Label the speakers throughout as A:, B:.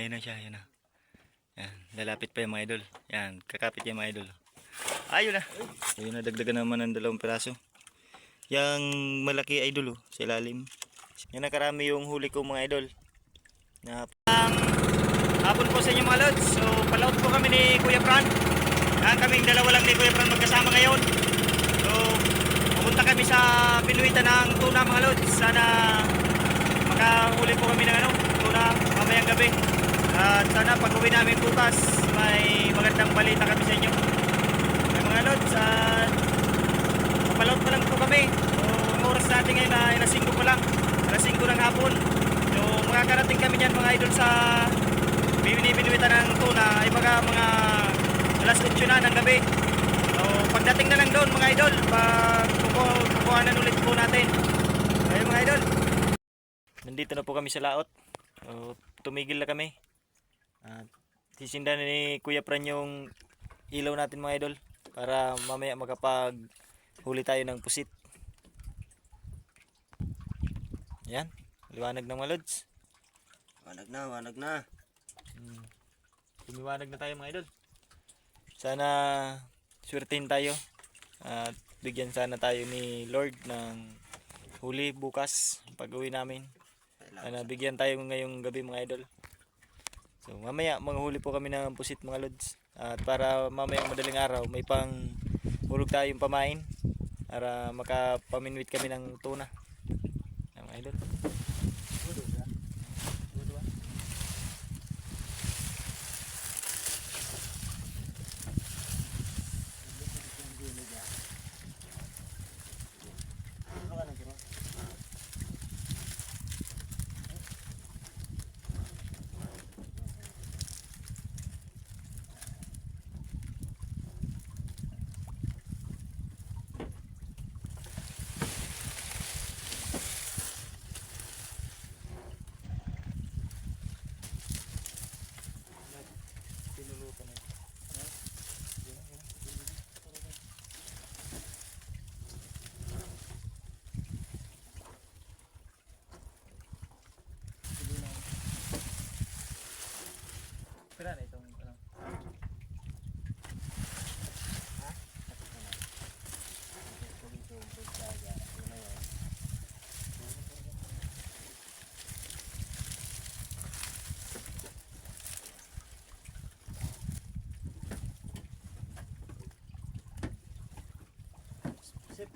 A: Ayun na siya, ayun na. Yan, lalapit pa yung mga idol. Yan, kakapit yung mga idol. Ayun na. Ayun na, dagdagan naman ng dalawang piraso. Yang malaki idol oh, sa ilalim. Yan na karami yung huli ko mga idol. Na um, hapon po sa inyo mga lods. So, palaot po kami ni Kuya Fran. Yan, kaming dalawa lang ni Kuya Fran magkasama ngayon. So, pupunta kami sa pinuwitan ng tuna mga lods. Sana makahuli po kami ng ano, tuna mamayang gabi. At sana pag uwi namin bukas, may magandang balita kami sa inyo. May mga lods at Papalaot pa lang po kami. So, ang oras natin ngayon ay alas 5 pa lang. Alas 5 ng hapon. So, makakarating kami dyan mga idol sa bibini-binuwitan ng tuna. Ay baga mga alas 8 na ng gabi. So, pagdating na lang doon mga idol, pag kuku- kukuhanan ulit po natin. Ayun mga idol. Nandito na po kami sa laot. So, tumigil na kami. At sisindan ni Kuya Pran yung ilaw natin mga idol para mamaya makapag huli tayo ng pusit. Yan, liwanag ng mga lods.
B: Wanag na, wanag na.
A: Hmm. Na tayo mga idol. Sana swertein tayo at bigyan sana tayo ni Lord ng huli bukas pag uwi namin. Sana bigyan tayo ngayong gabi mga idol. So mamaya manghuli po kami ng pusit mga lods. At para mamaya madaling araw may pang hulog tayong pamain para makapaminwit kami ng tuna. Mga idol. Tinulutan na Pira na itong ano. Sip.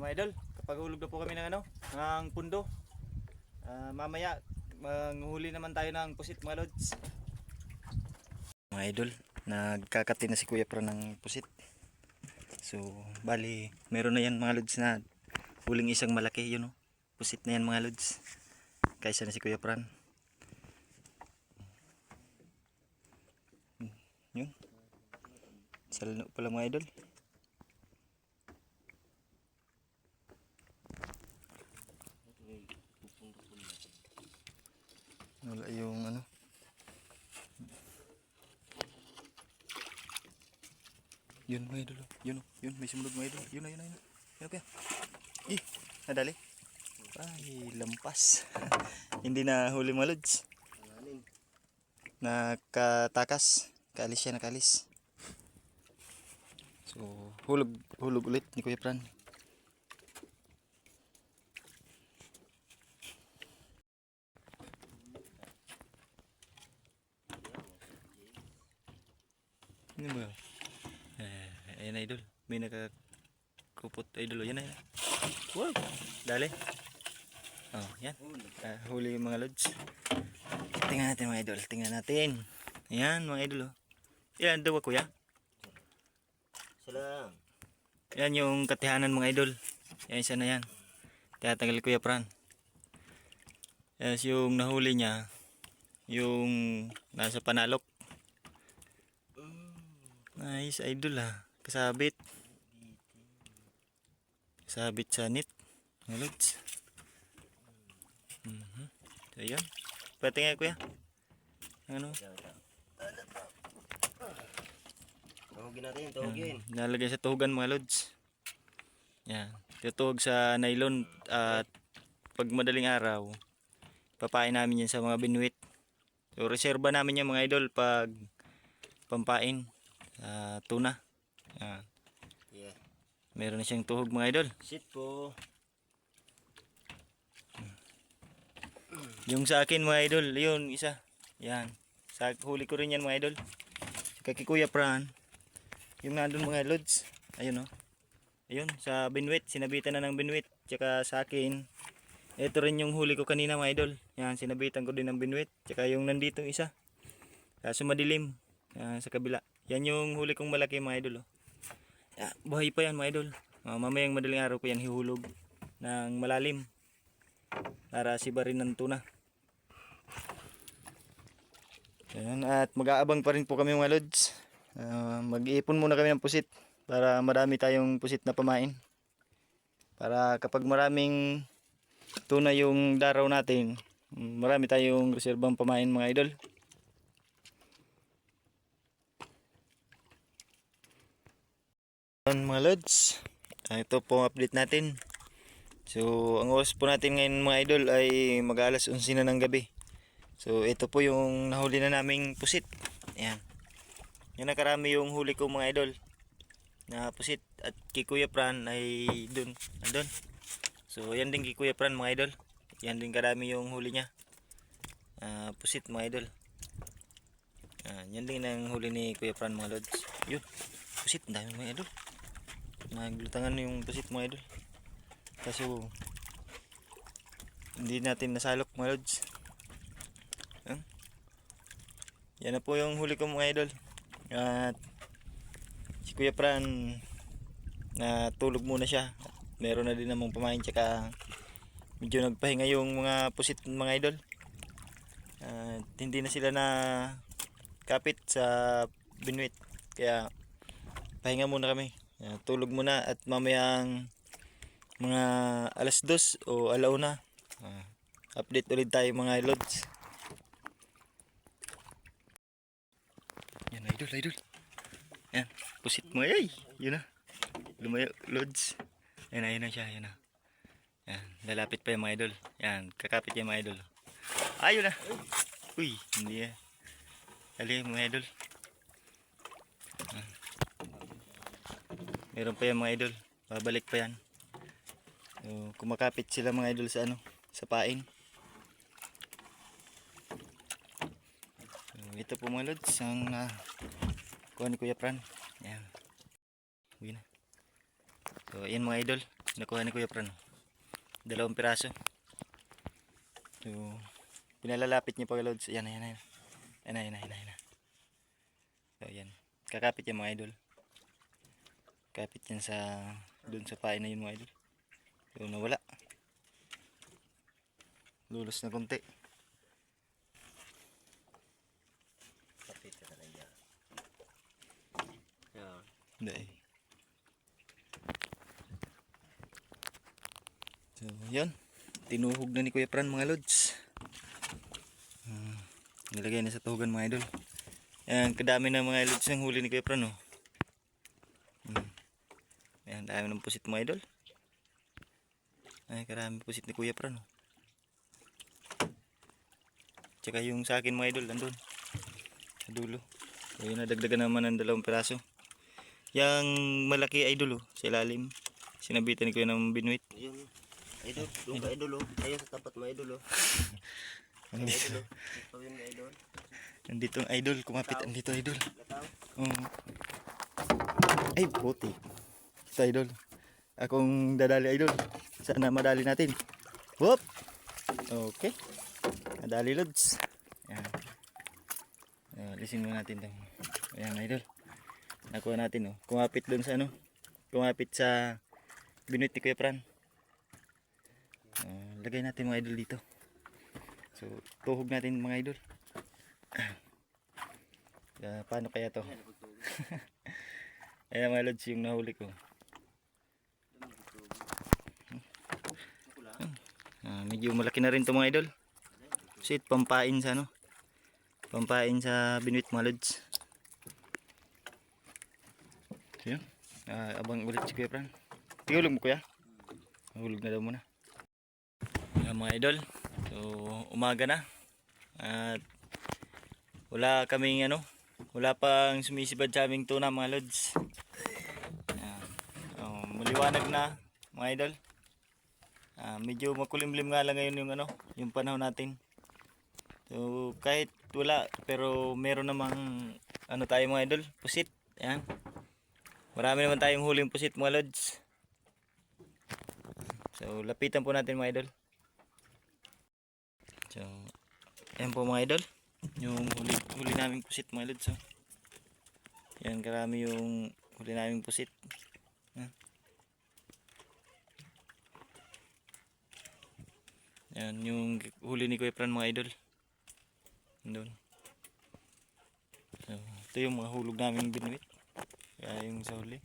A: Mga idol, kapag hulog na po kami ng ano, ng pundo. Ah, mamaya manghuli naman tayo ng pusit mga lods. Mga idol, nagkakati na si Kuya Pro ng pusit. So, bali, meron na yan mga lods na huling isang malaki yun oh. Pusit na yan mga lods. Kaysa na si Kuya Pran. Hmm, Yun. Salino pala mga idol. Wala yung ano. Yun mga idol. oh. Yun oh. Yun may sumunod mga idol. Yun na yun na yun. na. Yun na kaya. Ih, nadali. Ay, lampas. Hindi na huli mga lods. Nakatakas. Kaalis siya, nakalis. So, hulog, hulog ulit ni Kuya Pran. Ano ba? Eh, ayan na idol. May nakakupot idol. Yan na yan. Wow! Dali. Oh, yan. Ah, huli yung mga lods. Tingnan natin mga idol. Tingnan natin. Yan mga idol. Oh. Yan, dawa kuya.
B: Sila.
A: Yan yung katihanan mga idol. Yan isa na yan. Tinatanggal kuya Pran. Yes, yung nahuli niya, yung nasa panalok. Nice idol ha. Kasabit. Kasabit sa. Mga lods. Mhm. So yan. Pwede nga kuya. Ano?
B: Tuhugin natin, tuhugin.
A: Yan. Nalagay sa tuhugan mga lods. Yan. Tutuhog sa nylon at pag madaling araw, papain namin yan sa mga binuit. So, reserba namin yung mga idol pag pampain sa tuna. Yan.
B: Yeah.
A: Meron na siyang tuhog mga idol.
B: Sit po.
A: Yung sa akin mga idol, yun isa. Yan. Sa huli ko rin yan mga idol. Kay Kuya Pran. Yung nandun mga lods. Ayun oh. Ayun, sa binwit. Sinabitan na ng binwit. Tsaka sa akin. Ito rin yung huli ko kanina mga idol. Yan, sinabitan ko din ng binwit. Tsaka yung nandito isa. Kaso madilim. Yan, sa kabila. Yan yung huli kong malaki mga idol. Oh. Ya, buhay pa yan mga idol. Ah, mamayang madaling araw ko yan hihulog ng malalim para sibarin ng tuna. Ayan, at mag-aabang pa rin po kami mga lods. Ah, mag-iipon muna kami ng pusit para marami tayong pusit na pamain. Para kapag maraming tuna yung daraw natin, marami tayong reserbang pamain mga idol. Ayan, mga lods, ah, ito po ang update natin. So, ang oras po natin ngayon mga idol ay mag-alas 11 na ng gabi. So, ito po yung nahuli na naming pusit. Ayan. Yan nakarami yung huli ko mga idol. Na pusit at kay Pran ay dun. Andun. So, yan din kay Kuya Pran mga idol. Yan din karami yung huli niya. Ah, pusit mga idol. Ah, yan din ang huli ni Kuya Pran mga lods. Yun. Pusit, ang dami mga idol. Naglutangan yung pusit mga idol. Kaso hindi natin nasalok mga lods. Yan. Yan na po yung huli ko mga idol. At si Kuya Pran na tulog muna siya. Meron na din namang pamain tsaka medyo nagpahinga yung mga pusit mga idol. At hindi na sila na kapit sa binuit. Kaya pahinga muna kami. Yan, tulog muna at mamayang mga alas dos o alauna. Ah, update ulit tayo mga lods. Yan idol idol. Yan pusit mo. Ay yun na. Lumayo lods. Yan na yun na siya yan na. Yan lalapit pa yung mga idol. Yan kakapit yung mga idol. Ayun na. Uy hindi yan ali mga idol. Yan. Meron pa yung mga idol babalik pa yan So, kumakapit sila mga idol sa ano, sa pain. So, ito po mga lods, ang uh, kuha ni Kuya Pran. Ayan. Uwi na. So, ayan mga idol, nakuha ni Kuya Pran. Dalawang piraso. So, pinalalapit niya pag lods. Ayan, ayan, ayan. Ayan, ayan, ayan, ayan. So, ayan. Kakapit yan mga idol. Kapit yan sa, dun sa pain na yun mga idol. So, nawala. Lulos na konti.
B: Kapit ka yan. Yan.
A: Hindi. So, yun. Tinuhog na ni Kuya Pran mga lods. Hmm, nilagay na sa tuhugan mga idol. Ayan, kadami na mga lods ng huli ni Kuya Pran oh. Dami ng pusit mga idol. Ay, karami pusit ni Kuya Pran oh. Tsaka yung sa akin mga idol, nandun. Sa dulo. So, yun, nadagdagan naman ng dalawang piraso. Yang malaki idol oh, sa ilalim. Sinabitan ni Kuya ng binuit.
B: Yun. Idol. Doon ka idol oh. Ayun sa tapat mo idol oh. Ayun, idol oh. Yun.
A: Nandito ang idol, kumapit andito idol. Oo. Ay, puti. Ito idol. Akong dadali idol. Sana madali natin. Whoop! Okay. Madali lods. Ayan. Ayan, lisin mo natin ito. Ayan idol. Nakuha natin oh. Kumapit doon sa ano. Kumapit sa binuit ni Kuya Pran. Ah, lagay natin mga idol dito. So, tuhog natin mga idol. Ah, paano kaya to? Ayan mga lods yung nahuli ko. Ah, medyo malaki na rin to mga idol. Sit, pampain sa ano? Pampain sa binuit mga lods. So, yun. Ah, abang ulit si Kuya Pran. Tigulog mo kuya. Mahulog na daw muna. Ayan mga idol. So, umaga na. At wala kaming ano, wala pang sumisibad sa aming tuna mga lods. Ayan. Oh, maliwanag na mga idol. Ah, medyo makulimlim nga lang ngayon yung ano, yung panahon natin. So kahit wala pero meron namang ano tayo mga idol, pusit. Ayan. Marami naman tayong huling pusit mga lods. So lapitan po natin mga idol. So ayan po mga idol. Yung huli, huli naming pusit mga lods. Oh. Yan karami yung huli naming pusit. Yan yung huli ni Kuya Fran mga idol. Doon. So, ito yung mga hulog namin binuwit. Kaya yung sa huli.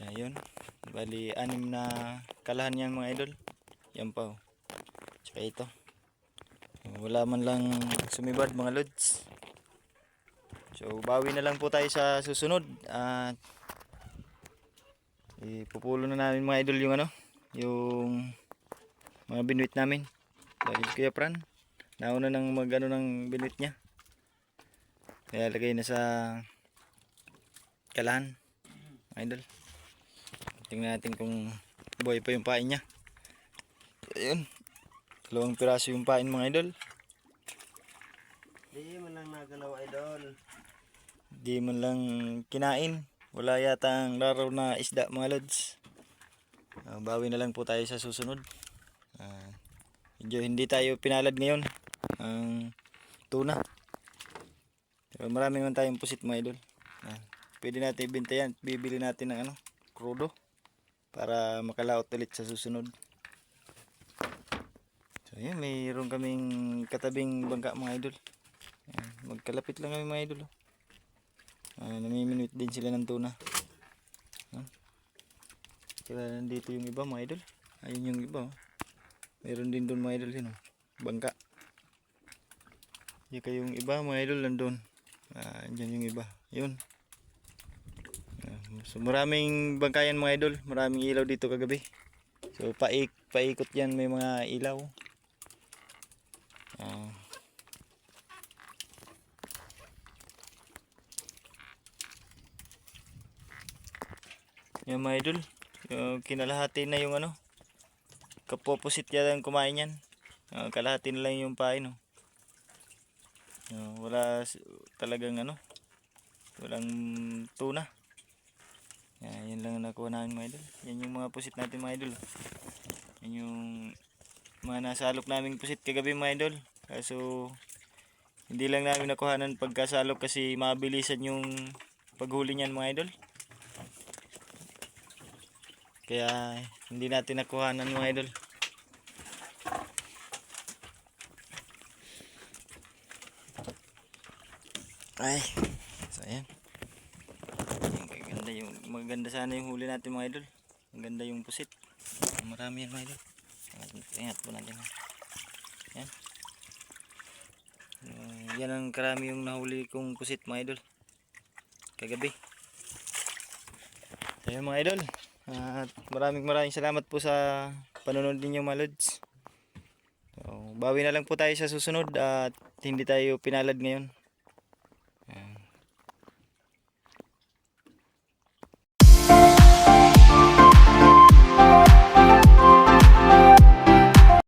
A: Kaya yun. Bali, anim na kalahan yan mga idol. Yan pa oh. Tsaka ito. Wala man lang sumibad mga lods. So, bawi na lang po tayo sa susunod. At ipupulo na namin mga idol yung ano, yung mga binuit namin. Dahil Kuya Fran, nauna nang mag ano ng binuit niya. Kaya lagay na sa kalahan. Idol. Tingnan natin kung buhay pa yung pain niya. Ayun. Dalawang piraso yung pain mga idol.
B: Di man lang nagalaw idol.
A: Di man lang kinain. Wala yata ang laraw na isda mga lods. Ah, bawi na lang po tayo sa susunod. Ah, medyo hindi tayo pinalad ngayon. Ang tuna. Pero marami naman tayong pusit mga idol. Ah, pwede natin ibenta yan. Bibili natin ng ano, krudo. Para makalaot ulit sa susunod. So yun, mayroon kaming katabing bangka mga idol. Ayan, magkalapit lang kami mga idol. oh. Ah, namiminuit din sila ng tuna. Ayan. Tsaka nandito yung iba mga idol. Ayun yung iba. oh. Meron din doon mga idol yun. oh. Bangka. Yung kayong iba mga idol nandun. Ah, dyan yung iba. Yun. Ah, So maraming bangkayan mga idol. Maraming ilaw dito kagabi. So paik paikot yan may mga ilaw. Ah. Yan mga idol. Yung kinalahati na yung ano. Kapoposit yan ang kumain yan. Ah, kalahati na lang yung pain. Oh. Ah, wala talagang ano. Walang tuna. Yan, yan lang ang nakuha namin mga idol. Yan yung mga pusit natin mga idol. Yan yung mga nasalok naming pusit kagabi mga idol. Kaso hindi lang namin nakuhanan pagkasalok kasi mabilisan yung paghuli niyan mga idol. Kaya hindi natin nakuhanan mga idol. Ay, so ayan. Maganda yung maganda sana yung huli natin mga idol. Maganda yung pusit. Marami yan mga idol. Ingat- Ingat po natin. Yan. Uh, yan ang karami yung nahuli kong pusit mga idol. Kagabi. Ayun mga idol. At maraming maraming salamat po sa panonood ninyo mga lods. So, bawi na lang po tayo sa susunod at hindi tayo pinalad ngayon.